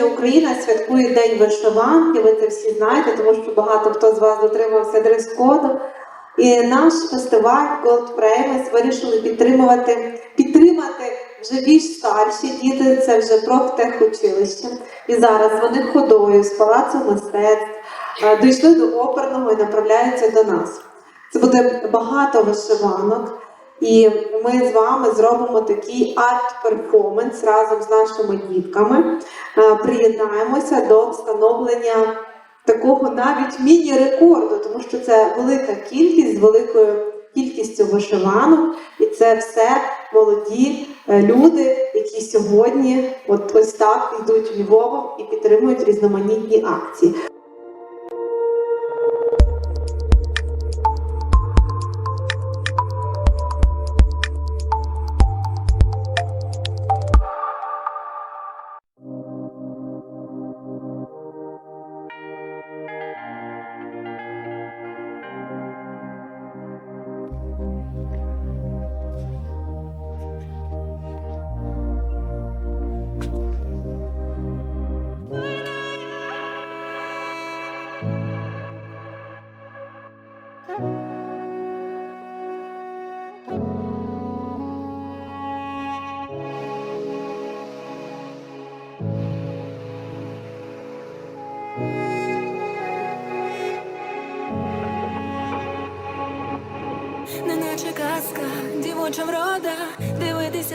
Сьогодні Україна святкує День вишиванки, ви це всі знаєте, тому що багато хто з вас дотримався дрес-коду. І наш фестиваль Gold Frames вирішили підтримувати, підтримати вже більш старші діти, це вже профтехучилище. І зараз вони ходою з палацу мистецтв е, дійшли до оперного і направляються до нас. Це буде багато вишиванок. І ми з вами зробимо такий арт-перформанс разом з нашими дітками. Е, Приєднаємося до встановлення такого навіть міні-рекорду, тому що це велика кількість з великою кількістю вишиванок, і це все молоді е, люди, які сьогодні от ось так йдуть Львовом і підтримують різноманітні акції.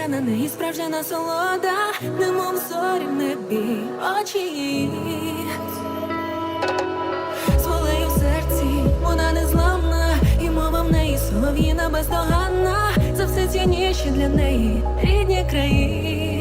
На неї справжня насолода, немов зорі в небі, очі її. З волею в серці, вона незламна, і мова в неї солов'їна бездоганна, за все цінніші для неї рідні краї.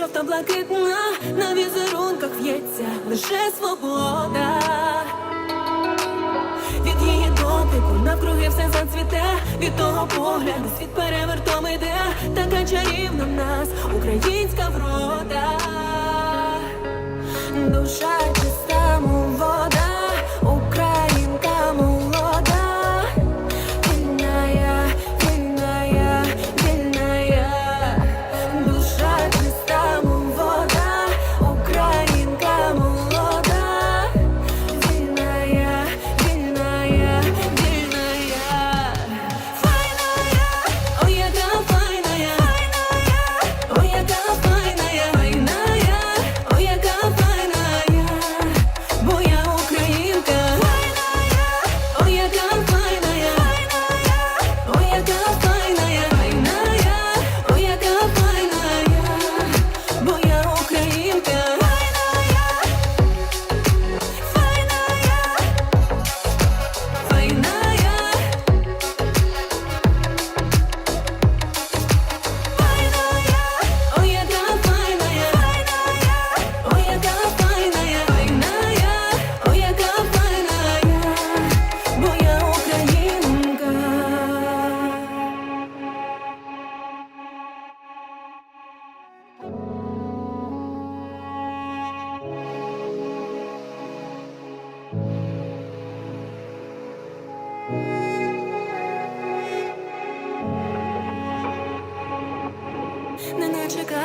Пасує їй жовто-блакитна, на візерунках в'ється лише свобода. Від її дотику навкруги все зацвіте, від того погляду світ перевертом іде, така чарівна в нас українська врода. Душа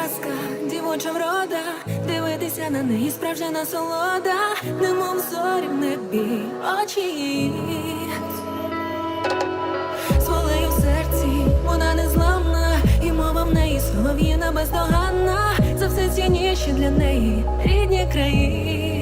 казка, дівоча врода, дивитися на неї справжня насолода, немов зорі в небі, очі Сволею в серці, вона незламна, і мова в неї солов'їна бездоганна, за все цінніші для неї рідні краї.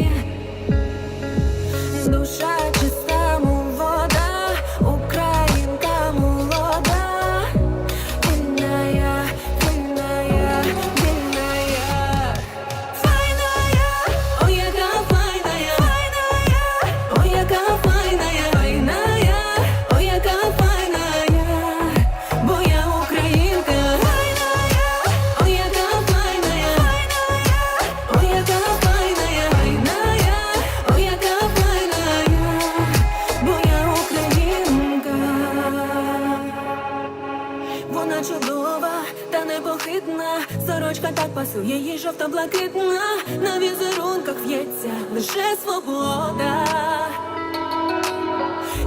Жовто-блакитна, на візерунках в'ється лише свобода.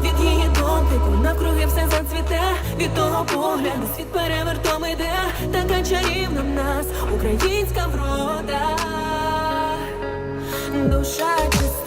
Від її дотику навкруги все зацвіте, від того погляду світ перевертом іде, така чарівна в нас українська врода, душа чиста,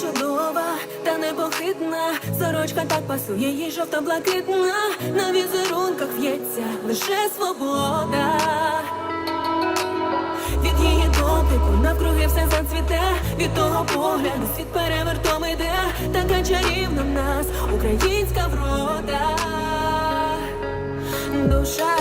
Чудова та непохитна, сорочка так пасує їй жовто-блакитна, на візерунках в'ється лише свобода. Від її дотику навкруги все зацвіте, від того погляду світ перевертом іде, така чарівна в нас українська врода, душа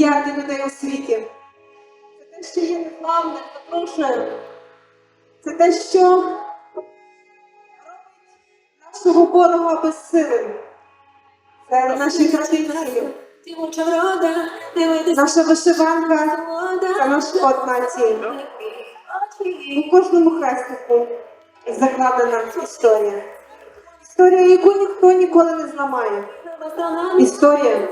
мільярди людей у світі. Це те, що є незламним, запрошує. Це те, що робить нашого ворога безсилим. Це наші традиції, наша вишиванка, це наш код нації. У кожному хрестику закладена історія. Історія, яку ніхто ніколи не зламає. Історія,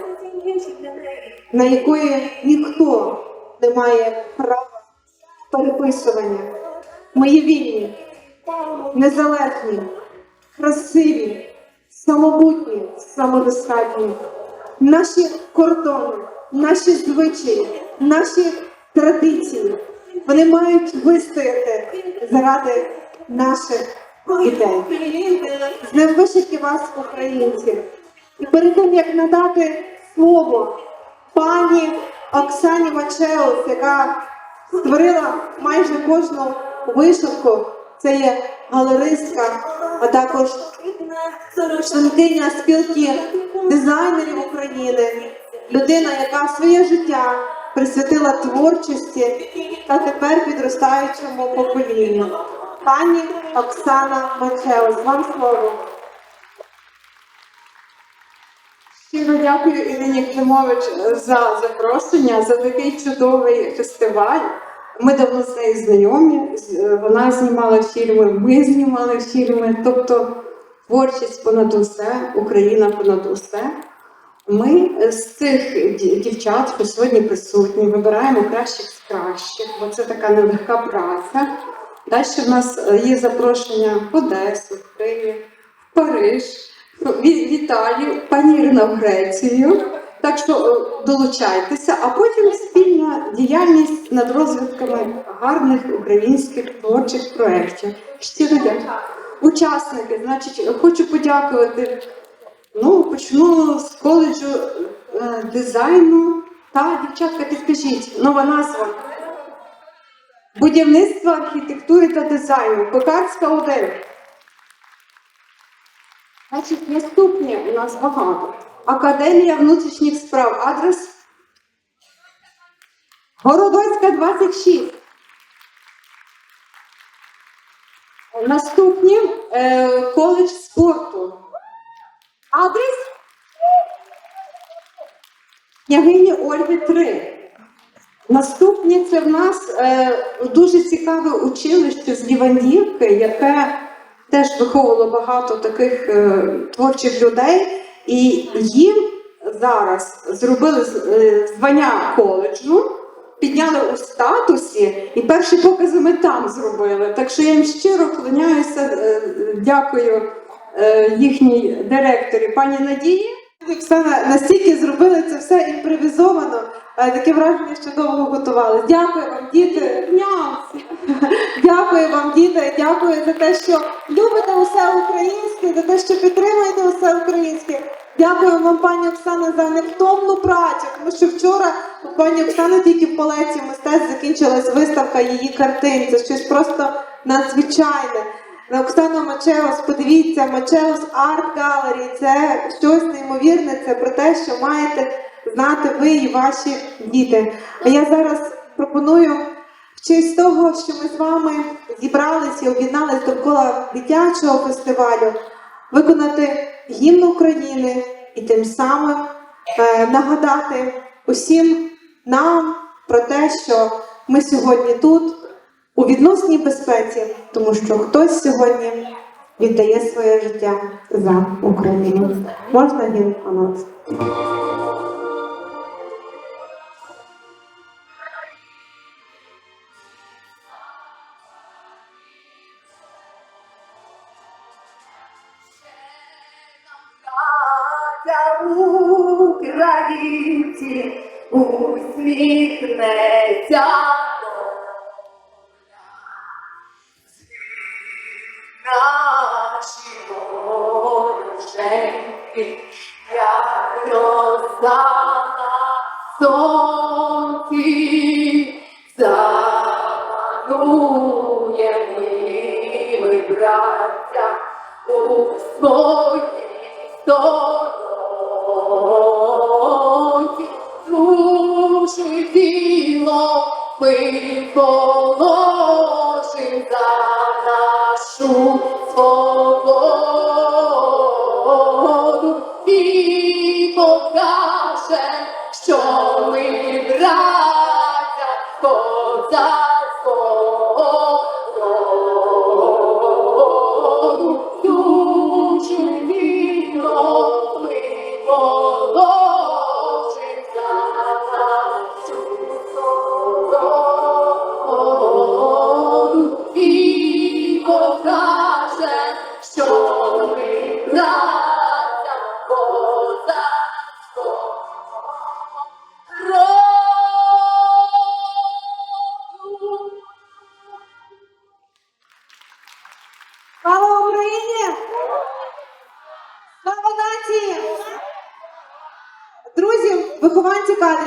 на якої ніхто не має права переписування. Ми є вільні, незалежні, красиві, самобутні, самодостатні. Наші кордони, наші звичаї, наші традиції, вони мають вистояти заради наших дітей. З ним вас, українці. І перед тим, як надати слово пані Оксані Мачеус, яка створила майже кожну вишивку, це є галеристка, а також членкиня спілки дизайнерів України, людина, яка своє життя присвятила творчості та тепер підростаючому поколінню. Пані Оксана Мачеус, вам слово. Щиро дякую Ірині Климович за запрошення, за такий чудовий фестиваль. Ми давно з нею знайомі. Вона знімала фільми, ми знімали фільми. Тобто творчість понад усе, Україна понад усе. Ми з цих дівчат, що сьогодні присутні, вибираємо кращих з кращих, бо це така нелегка праця. Далі в нас е, є запрошення в Одесу, в Київ, в Париж, в в Італію, пані Ірина в Грецію. Так що е, долучайтеся, а потім спільна діяльність над розвитками гарних українських творчих проєктів. Щиро дякую. Учасники, значить, хочу подякувати. Ну, почну з коледжу е, дизайну. Та, дівчатка, підкажіть, нова назва. Будівництво архітектури та дизайну. Пекарська 1. Значить, наступні у нас багато. Академія внутрішніх справ. Адрес Городоцька 26. Наступні е, коледж спорту. Адрес княгині Ольги 3. Наступні це в нас е, дуже цікаве училище з Лівандівки, яке теж виховувало багато таких е, творчих людей, і їм зараз зробили е, звання коледжу, підняли у статусі, і перші покази ми там зробили. Так що я їм щиро вклоняюся, е, дякую їхній директорі, пані Надії. Оксана, настільки зробили це все імпровізовано, таке враження, що довго готували. Дякую вам, діти. Дякую вам, діти. Дякую за те, що любите усе українське, за те, що підтримуєте усе українське. Дякую вам, пані Оксана, за невтомну працю, тому що вчора у пані Оксани тільки в палаці мистецтв закінчилась виставка її картин. Це щось просто надзвичайне. На Оксану Мачеус, подивіться, Мачеус Арт Gallery. Це щось неймовірне. Це про те, що маєте знати ви і ваші діти. А я зараз пропоную в честь того, що ми з вами зібралися і об'єдналися довкола дитячого фестивалю, виконати гімн України і тим самим е, нагадати усім нам про те, що ми сьогодні тут у відносній безпеці, тому що хтось сьогодні віддає своє життя за Україну. Можна гімн анонс? Українці усміхнеться Bye.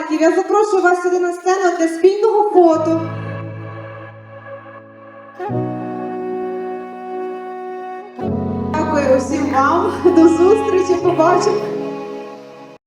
Кадриків, я запрошую вас сюди на сцену для спільного фото. Дякую усім вам. До зустрічі. Побачимо.